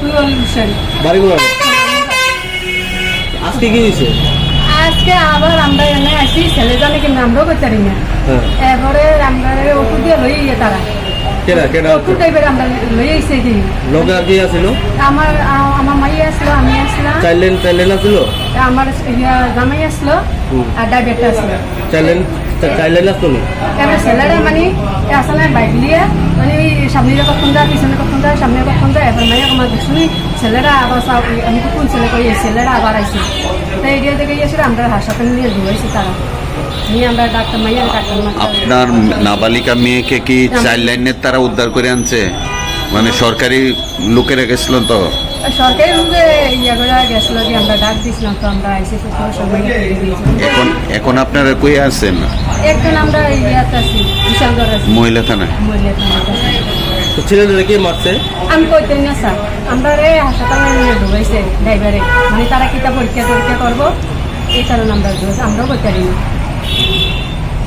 সুরল হোসেন বাড়ি কোথায় আজকে কি দিছে আজকে আবার আমরা এনে আসি ছেলে জানে কিন্তু আমরাও করতে পারি না। হ্যাঁ। এরপরে আমরা ওষুধ দিয়ে লই ইয়ে তারা। কেডা কেডা ওষুধ টাইপের আমরা লই আইসে কি লোকে আর কি আছিল? আমার আমার মাই আসলো আমি আসলাম। চাইলেন চাইলেন আছিল? আমার ইয়া জামাই আসলো আর ডাইবেটা আসলো। চাইলেন চাইলেন আসলো নি? ছেলেরা মানে আসলে বাইক নিয়ে মানে ওই কখন পিছনে সামনে কখন আমার দেখছি ছেলেরা আবার আমি কোন ছেলে এই ছেলেরা আবার আইছে তাই এরিয়া থেকে গিয়েছিল আমরা হাসপাতালে নিয়ে ধুয়েছি তারা আপনার নাবালিকা মেয়েকে কি চাইল্ড লাইনের তারা উদ্ধার করে আনছে মানে সরকারি লোকেরা গেছিল তো সরকারি রুমে ইয়ে করে গেছিল যে আমরা ডাক দিয়েছিলাম তো আমরা আইসি এখন এখন আপনারা কই আছেন একজন আমরা ইয়াতে আছি বিশালগড় আছি মহিলা থানায় মহিলা আছি। তো ছেলেদের কে মারছে? আমি কইতে না, স্যার। আমরা রে হাসপাতালে নিয়ে ঢুকাইছে ড্রাইভারে। মানে তারা কিতা পরীক্ষা পরীক্ষা করব, এই কারণে আমরা। আমরাও করতে পারি না।